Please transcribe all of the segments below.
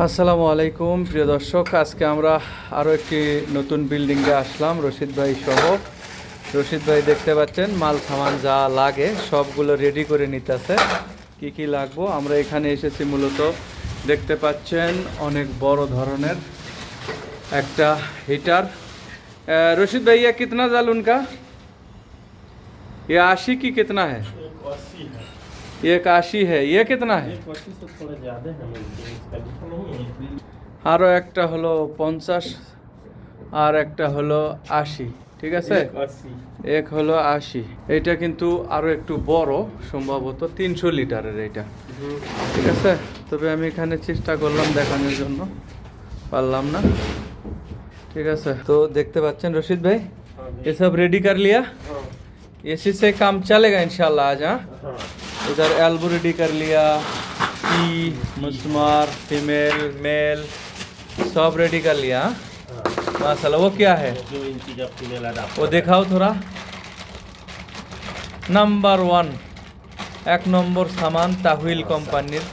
আসসালামু আলাইকুম, প্রিয় দর্শক। আজকে আমরা আরও একটি নতুন বিল্ডিংয়ে আসলাম, রশিদ ভাই সহ। রশিদ ভাই দেখতে পাচ্ছেন, মাল, সামান যা লাগে সবগুলো রেডি করে নিতেছে। কি কি লাগবো? আমরা এখানে এসেছি মূলত, দেখতে পাচ্ছেন অনেক বড় ধরনের একটা হিটার রশিদ ভাই ইয়া কিতনা জালুন উনকা আশি কি কিতনা হ্যাঁ ये एक आशी है ये कितना है एक अस्सी से थोड़ा ज़्यादा है लेकिन इसका लिखा नहीं है আরও একটা হলো পঞ্চাশ আর একটা হলো আশি ঠিক আছে एक अस्सी এক হলো আশি এটা কিন্তু আরও একটু বড় সম্ভবত তিনশো লিটারের এটা ঠিক আছে তবে আমি এখানে চেষ্টা করলাম দেখানোর জন্য পারলাম না ঠিক আছে তো দেখতে পাচ্ছেন রশিদ ভাই हाँ ये सब रेडी कर लिया हाँ इसी से काम चलेगा इंशाल्लाह आज हाँ हाँ इधर एल्बो रेडी कर लिया ई मुस्मार फीमेल मेल सब रेडी कर लिया हाँ? हाँ माशाल्लाह वो क्या है जो इंची का फीमेल अडाप्टर वो देखाओ थोड़ा নাম্বার ওয়ান এক নম্বর সামান তাহুইল কোম্পানির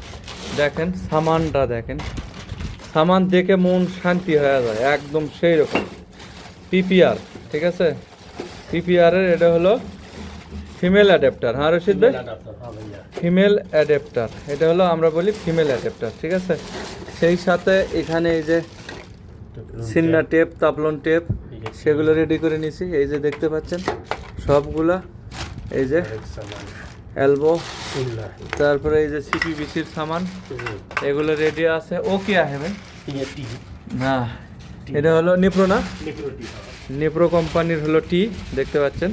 দেখেন সামানটা দেখেন সামান দেখে মন শান্তি হয়ে যায় একদম সেই রকম পিপিআর ঠিক আছে পিপিআরের এটা হলো female adapter হ্যাঁ রশিদ ভাই? ফিমেল অ্যাডাপ্টার এটা হলো আমরা বলি ফিমেল অ্যাডাপ্টার ঠিক আছে? সেই সাথে এখানে এই যে সিন্না টেপ তাপলন টেপ সেগুলো রেডি করে নিয়েছি এই যে দেখতে পাচ্ছেন সবগুলা এই যে অ্যালবো তারপরে এই যে সিপি বিসির সামান এগুলো রেডি আছে। ও কি আহে ভাই? না এটা হলো নিপ্রো না? নিপ্রো কোম্পানির হলো টি দেখতে পাচ্ছেন।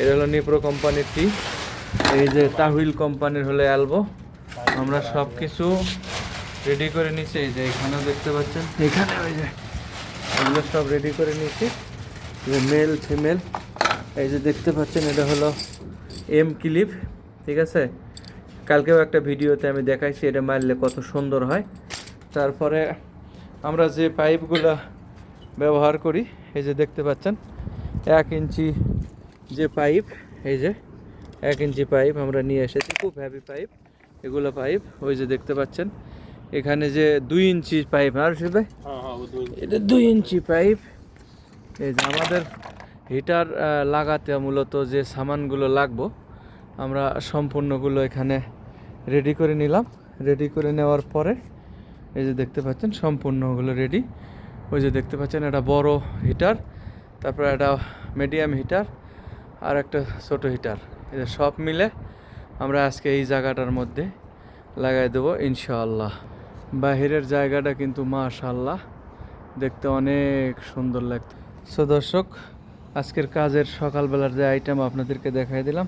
এটা হলো নিপ্রো কোম্পানির টি। এই যে তাহুইল কোম্পানির হলো অ্যালবো আমরা সব কিছু রেডি করে নিছি। এই যে এখানেও দেখতে পাচ্ছেন। এখানে ওই যে এগুলো সব রেডি করে নিয়েছি মেল ফিমেল এই যে দেখতে পাচ্ছেন এটা হলো এম ক্লিপ ঠিক আছে? কালকেও একটা ভিডিওতে আমি দেখাইছি এটা মারলে কত সুন্দর হয়। তারপরে আমরা যে পাইপগুলো ব্যবহার করি এই যে দেখতে পাচ্ছেন এক ইঞ্চি যে পাইপ এই যে এক ইঞ্চি পাইপ আমরা নিয়ে এসেছি খুব হ্যাভি পাইপ এগুলো পাইপ ওই যে দেখতে পাচ্ছেন। এখানে যে দুই ইঞ্চি পাইপ আর সে ভাই? এটা দুই ইঞ্চি পাইপ এই যে আমাদের হিটার লাগাতে মূলত যে সামানগুলো লাগবো আমরা সম্পূর্ণগুলো এখানে রেডি করে নিলাম। রেডি করে নেওয়ার পরে এই যে দেখতে পাচ্ছেন সম্পূর্ণগুলো রেডি ওই যে দেখতে পাচ্ছেন এটা বড় হিটার তারপর এটা মিডিয়াম হিটার আর একটা ছোট হিটার যে সব মিলে আমরা আজকে এই জায়গাটার মধ্যে লাগাই দেবো, ইনশাআল্লাহ। বাহিরের জায়গাটা কিন্তু মাশাল্লাহ দেখতে অনেক সুন্দর লাগতো সো দর্শক, আজকের কাজের সকালবেলার যে আইটেম আপনাদেরকে দেখাই দিলাম।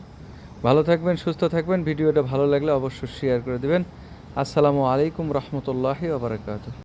ভালো থাকবেন, সুস্থ থাকবেন। ভিডিওটা ভালো লাগলে অবশ্যই শেয়ার করে দেবেন। আসসালামু আলাইকুম রহমতুল্লাহি ওবরাকাতু